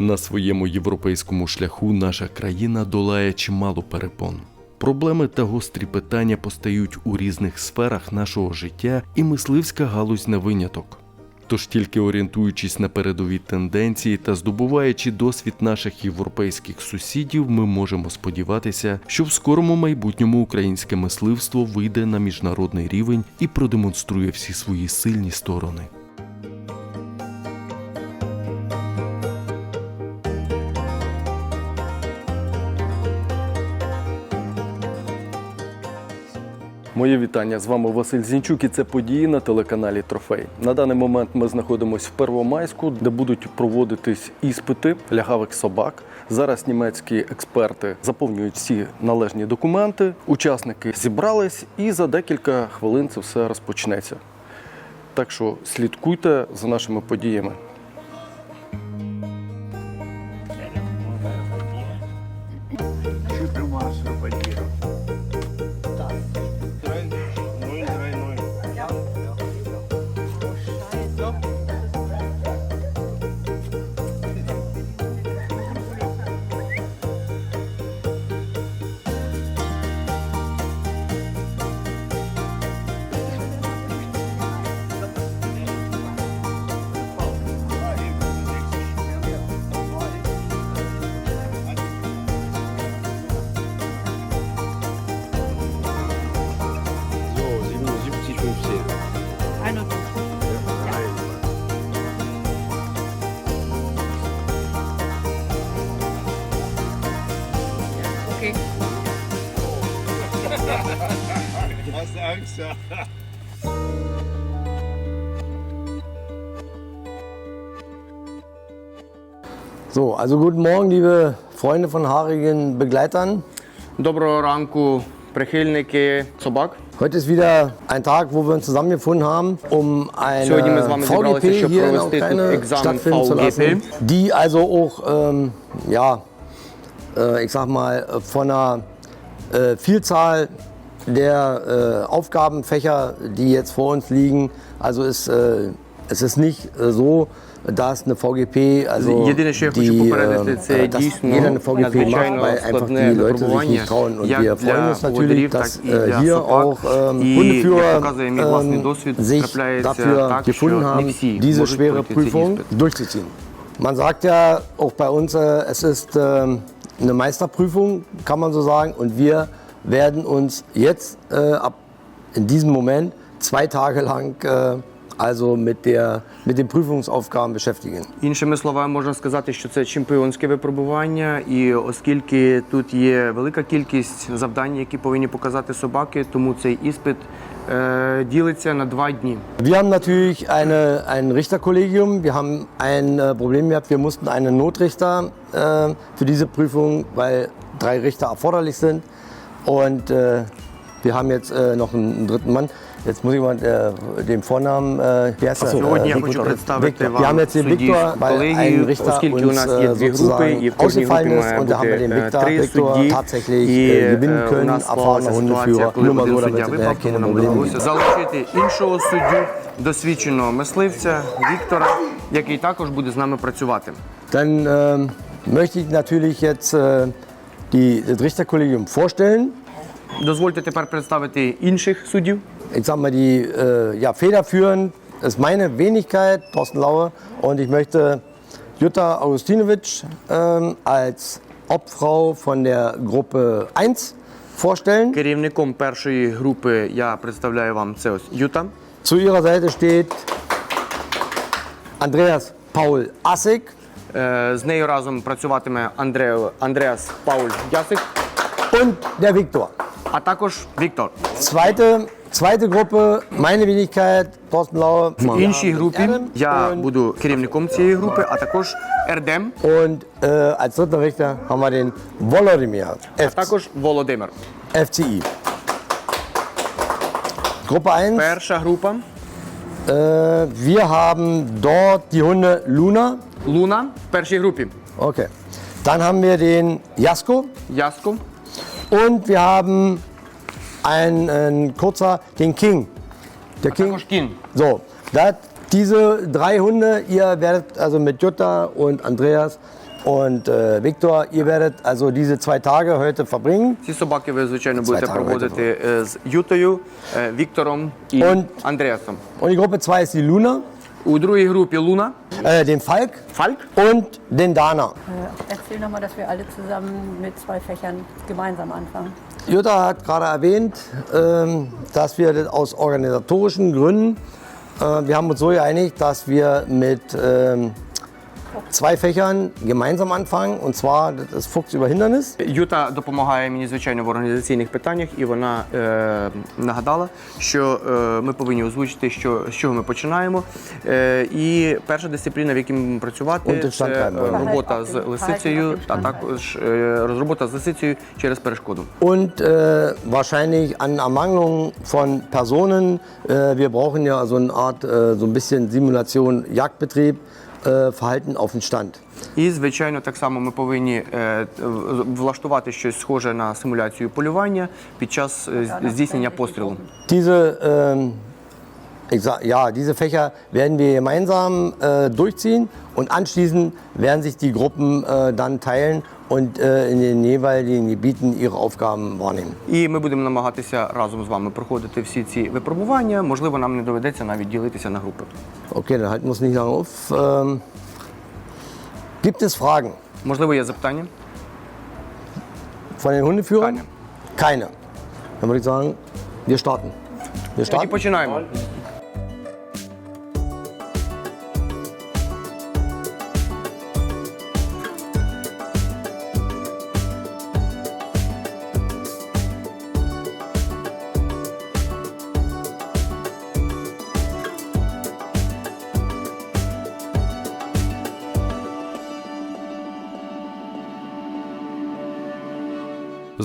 На своєму європейському шляху наша країна долає чимало перепон. Проблеми та гострі питання постають у різних сферах нашого життя, і мисливська галузь не виняток. Тож тільки орієнтуючись на передові тенденції та здобуваючи досвід наших європейських сусідів, ми можемо сподіватися, що в скорому майбутньому українське мисливство вийде на міжнародний рівень і продемонструє всі свої сильні сторони. Моє вітання з вами Василь Зінчук і це події на телеканалі Трофей. На даний момент ми знаходимося в Первомайську, де будуть проводитись іспити лягавих собак. Зараз німецькі експерти заповнюють всі належні документи. Учасники зібрались, і за декілька хвилин це все розпочнеться. Так що слідкуйте за нашими подіями. ist. So, also guten Morgen, liebe Freunde von haarigen Begleitern. Dobro ranku, prechilniki, sobak. Heute ist wieder ein Tag, wo wir uns zusammengefunden haben, um eine VGP hier in der Ukraine stattfinden zu lassen, die also auch, ähm, ja, äh, ich sag mal, von einer äh, Vielzahl der äh, Aufgabenfächer, die jetzt vor uns liegen, also ist, äh, es ist nicht äh, so, dass eine VGP, also Єдине, що я хочу die, попередити, äh, це dass дійсно jeder eine VGP macht, надзвичайно weil einfach складне die Leute sich випробування, nicht trauen. Und як wir freuen для uns natürlich, поводирів, dass так і äh, для hier собак. auch ähm, І, як Hundeführer показує мій власний ähm, досвід, sich трапляється dafür так, gefunden що не haben, всі diese можуть schwere пройти цей Prüfung іспит. durchzuziehen. Man sagt ja auch bei uns, äh, es ist ähm, eine Meisterprüfung, kann man so sagen. Und wir werden uns jetzt äh, ab in diesem Moment zwei Tage lang äh, also mit, der, mit den Prüfungsaufgaben beschäftigen. Іншими словами, можна сказати, що це чемпіонське випробування, і оскільки тут є велика кількість завдань, які повинні показати собаки, тому цей іспит е, ділиться на два дні. Wir haben natürlich eine, ein Richterkollegium. Wir haben ein äh, Problem gehabt. Wir mussten einen Notrichter äh, für diese Prüfung, weil drei Richter erforderlich sind. Und äh, wir haben jetzt äh, noch einen, dritten Mann. Jetzt muss ich mal äh, den Vornamen, äh, wie heißt er? Сьогодні я Äh, хочу Victor. представити Victor. Wir haben jetzt den суддівську Victor, weil ein колегію, Richter оскільки у uns нас є äh, дві групи, і sozusagen кожній групі ausgefallen ist. має Und da haben wir бути den е, Victor, три Victor судді. tatsächlich І äh, gewinnen е, у können. нас Erfahrener склалася ситуація, Hundeführer. коли Nur mal один so, суддя damit äh, випав, keine нам Probleme вдалося залучити іншого суддю, досвідченого мисливця Віктора, який також буде з нами працювати. Dann ähm, möchte ich natürlich jetzt äh, die, das Richterkollegium vorstellen. Дозвольте тепер представити інших суддів. Ich sag mal, die äh, ja, federführend ist meine Wenigkeit, Thorsten Laue. Und ich möchte Jutta Augustinowitsch ähm, als Obfrau von der Gruppe 1 vorstellen. Керівником першої групи я представляю вам це ось Юта. Zu ihrer Seite steht Andreas Paul Assig. Е, З нею разом працюватиме Андрео, Андреас Пауль Ясик, und der Viktor. а також Віктор. Zweite, zweite Gruppe, meine Wenigkeit, Thorsten Laue. В іншій групі я буду керівником цієї групи, а також Ердем, und äh, als dritten Richter haben wir den Volodymyr, а F також Володимир. FCI. Gruppe 1, Перша група äh, wir haben dort die Hunde Luna. Луна в першій групі. Okay. Dann haben wir den Jasko Яско. und wir haben ein, ein kurzer, den King. Der King. Також кін. So, da, diese drei Hunde, ihr werdet also mit Jutta und Andreas und äh, Viktor, ihr werdet also diese zwei Tage heute verbringen. Ці собаки ви, звичайно, будете Zwei Tage проводити е, з Ютою, е, Віктором і Und- Андреасом. Und die Gruppe 2 ist die Luna, У другій групі Луна, äh, den Falk Фальк und den Dana. Äh, Erzähl nochmal, dass wir alle zusammen mit zwei Fächern gemeinsam anfangen. Jutta hat gerade erwähnt, ähm, dass wir das aus organisatorischen Gründen, äh, wir haben uns so geeinigt, dass wir mit ähm, zwei Fächern gemeinsam anfangen. Und zwar das Fuchs über Hindernis. Юта допомагає мені, звичайно, в організаційних питаннях, і вона е, нагадала, що е, ми повинні озвучити, що, з чого ми починаємо. Е, і перша дисципліна, в якій ми будемо працювати, це е, робота з лисицею, та Standbein. також е, робота з лисицею через перешкоду. Und äh, wahrscheinlich an Ermangelung von Personen. Äh, wir brauchen ja so eine Art, äh, so ein bisschen Simulation, Jagdbetrieb, äh, Verhalten auf den Stand. І, звичайно, так само ми повинні е, влаштувати щось схоже на симуляцію полювання під час е, здійснення пострілу. Diese, ähm, ich sag, ja, diese Fächer werden wir gemeinsam äh, durchziehen und anschließend werden sich die Gruppen äh, dann teilen und äh, in den jeweiligen Gebieten ihre Aufgaben wahrnehmen. І ми будемо намагатися разом з вами проходити всі ці випробування. Можливо, нам не доведеться навіть ділитися на групи. Okay, dann halten wir uns nicht lange auf. Ähm, gibt es Fragen Можливо, є запитання? von den Hundeführern? Keine. Keine. Dann würde ich sagen, wir starten. Wir Тоді starten. починаємо.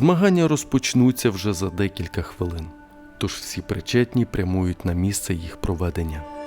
Змагання розпочнуться вже за декілька хвилин, тож всі причетні прямують на місце їх проведення.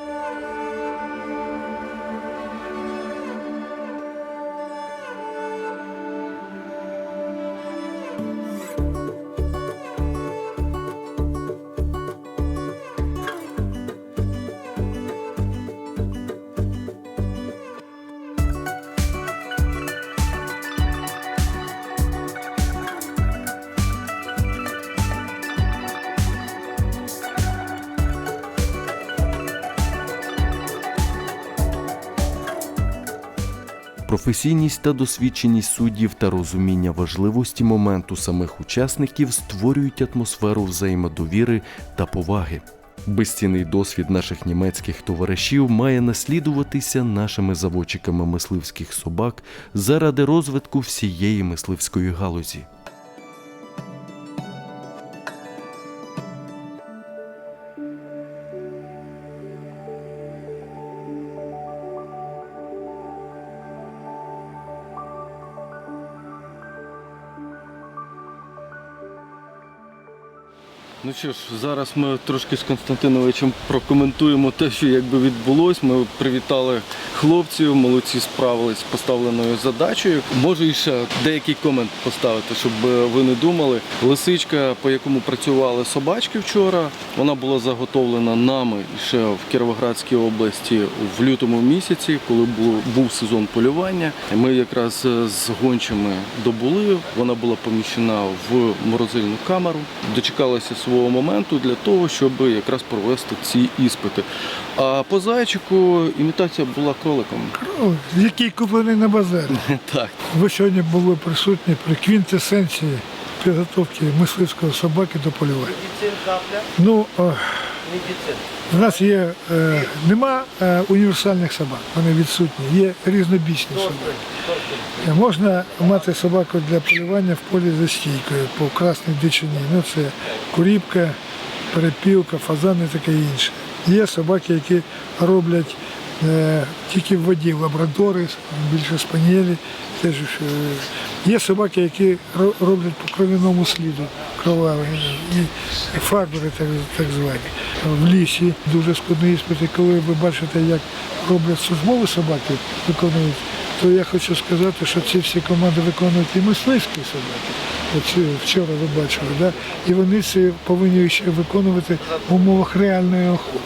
Професійність та досвідченість суддів та розуміння важливості моменту самих учасників створюють атмосферу взаємодовіри та поваги. Безцінний досвід наших німецьких товаришів має наслідуватися нашими заводчиками мисливських собак заради розвитку всієї мисливської галузі. Ну що ж, зараз ми трошки з Константиновичем прокоментуємо те, що якби відбулось. Ми привітали хлопців, молодці справились з поставленою задачею. Можу і ще деякий комент поставити, щоб ви не думали. Лисичка, по якому працювали собачки вчора, вона була заготовлена нами ще в Кіровоградській області в лютому місяці, коли був сезон полювання. Ми якраз е, з гончими добули. Вона була поміщена в морозильну камеру, дочекалася свого моменту для того, щоб якраз провести ці іспити. А по зайчику імітація була кроликом. Кролик, який куплений на базарі. Так. Ви сьогодні були присутні при квінтесенції підготовки мисливської собаки до полювання. Ну, в нас є, е, нема е, універсальних собак, вони відсутні, є різнобічні собаки. Е, Можна мати собаку для полювання в полі за стійкою по красній дичині. Ну, це куріпка, перепілка, фазан і таке інше. Є собаки, які роблять е, тільки в воді, лабрадори, більше спанієлі. Теж, е, є собаки, які роблять по кров'яному сліду кровавий, фарбери так, так звані. В лісі дуже складні іспити, коли ви бачите, як роблять службові собаки, виконують, то я хочу сказати, що ці всі команди виконують і мисливські собаки. От е, вчора ви бачили, да? і вони це повинні ще виконувати в умовах реальної охоти.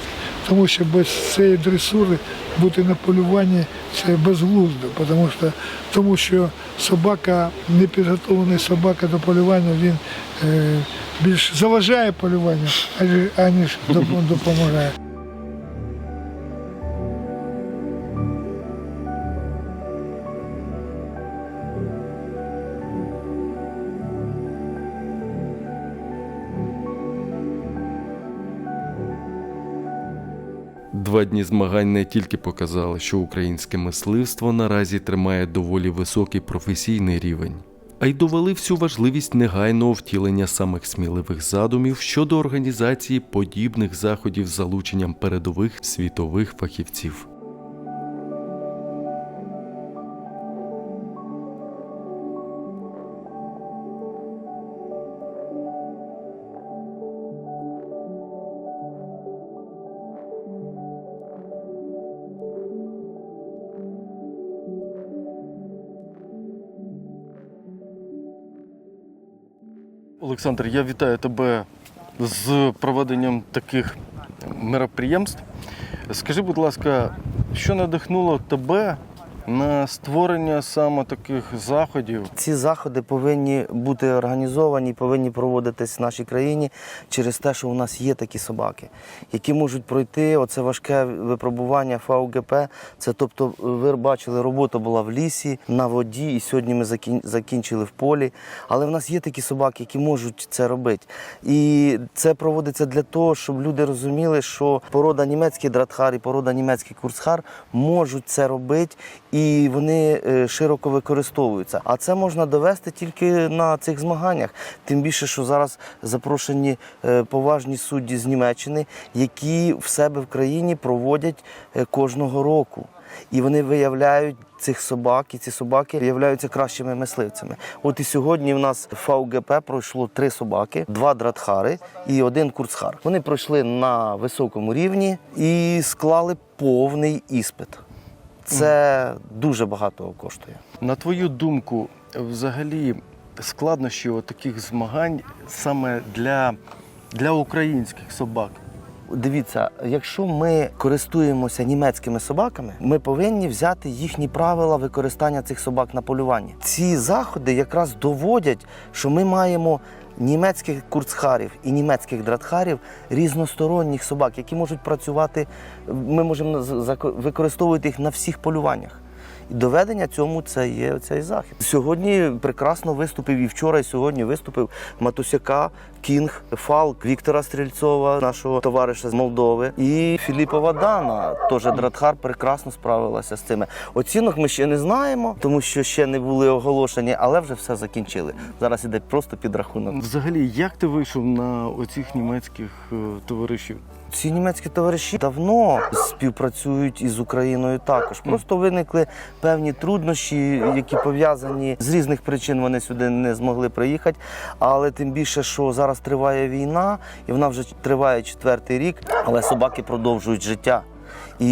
Тому що без цієї дресури бути на полюванні це безглуздо, тому що, тому що собака, непідготовлений собака до полювання, він е, більш заважає полюванню, аніж- аніж допомагає. Два дні змагань не тільки показали, що українське мисливство наразі тримає доволі високий професійний рівень, а й довели всю важливість негайного втілення самих сміливих задумів щодо організації подібних заходів з залученням передових світових фахівців. Олександр, я вітаю тебе з проведенням таких мероприємств. Скажи, будь ласка, що надихнуло тебе на створення саме таких заходів? Ці заходи повинні бути організовані, повинні проводитись в нашій країні через те, що у нас є такі собаки, які можуть пройти оце важке випробування ФАУГП. Це тобто, ви бачили, робота була в лісі, на воді, і сьогодні ми закінчили в полі. Але в нас є такі собаки, які можуть це робити. І це проводиться для того, щоб люди розуміли, що порода німецький дратхар і порода німецький курцхар можуть це робити, і вони е, широко використовуються. А це можна довести тільки на цих змаганнях. Тим більше, що зараз запрошені е, поважні судді з Німеччини, які в себе в країні проводять е, кожного року. І вони виявляють цих собак, і ці собаки виявляються кращими мисливцями. От і сьогодні в нас в ФАУГП пройшло три собаки, два дратхари і один курцхар. Вони пройшли на високому рівні і склали повний іспит. Це дуже багато коштує. На твою думку, взагалі складнощі таких змагань саме для, для українських собак. Дивіться, якщо ми користуємося німецькими собаками, ми повинні взяти їхні правила використання цих собак на полюванні. Ці заходи якраз доводять, що ми маємо німецьких курцхарів і німецьких дратхарів різносторонніх собак, які можуть працювати. Ми можемо використовувати їх на всіх полюваннях. І доведення цьому це є цей захід. Сьогодні прекрасно виступив і вчора, і сьогодні виступив Матусяка, Кінг, Фалк, Віктора Стрільцова, нашого товариша з Молдови, і Філіпова Дана, теж Дратхар, прекрасно справилася з цими. Оцінок ми ще не знаємо, тому що ще не були оголошені, але вже все закінчили. Зараз іде просто підрахунок. Взагалі, як ти вийшов на оцих німецьких е, товаришів? Ці німецькі товариші давно співпрацюють із Україною також. Просто виникли певні труднощі, які пов'язані з різних причин. Вони сюди не змогли приїхати. Але тим більше, що зараз триває війна, і вона вже триває четвертий рік, але собаки продовжують життя. І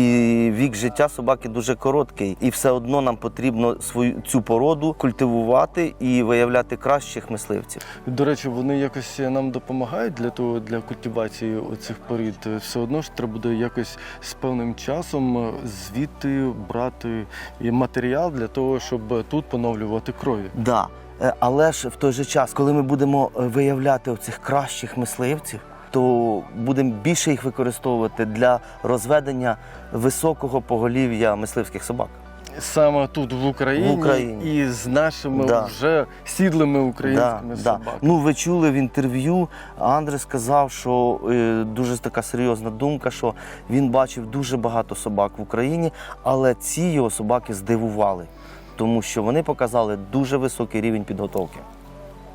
вік життя собаки дуже короткий, і все одно нам потрібно свою цю породу культивувати і виявляти кращих мисливців. До речі, вони якось нам допомагають для того для культивації оцих порід. Все одно ж треба буде якось з певним часом звідти брати і матеріал для того, щоб тут поновлювати крові. Да. Е, Але ж в той же час, коли ми будемо е, виявляти оцих кращих мисливців, то будемо більше їх використовувати для розведення високого поголів'я мисливських собак. Саме тут в Україні, В Україні. і з нашими Да. вже сідлими українськими Да, собаками. Ну, ви чули в інтерв'ю, Андрей сказав, що е, дуже така серйозна думка, що він бачив дуже багато собак в Україні, але ці його собаки здивували, тому що вони показали дуже високий рівень підготовки.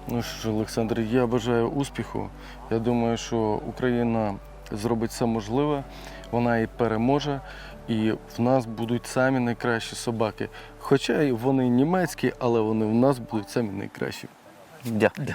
Ну що ж, Олександр, я бажаю успіху. Я думаю, що Україна зробить все можливе, вона і переможе, і в нас будуть самі найкращі собаки. Хоча вони німецькі, але вони в нас будуть самі найкращі. Дякую.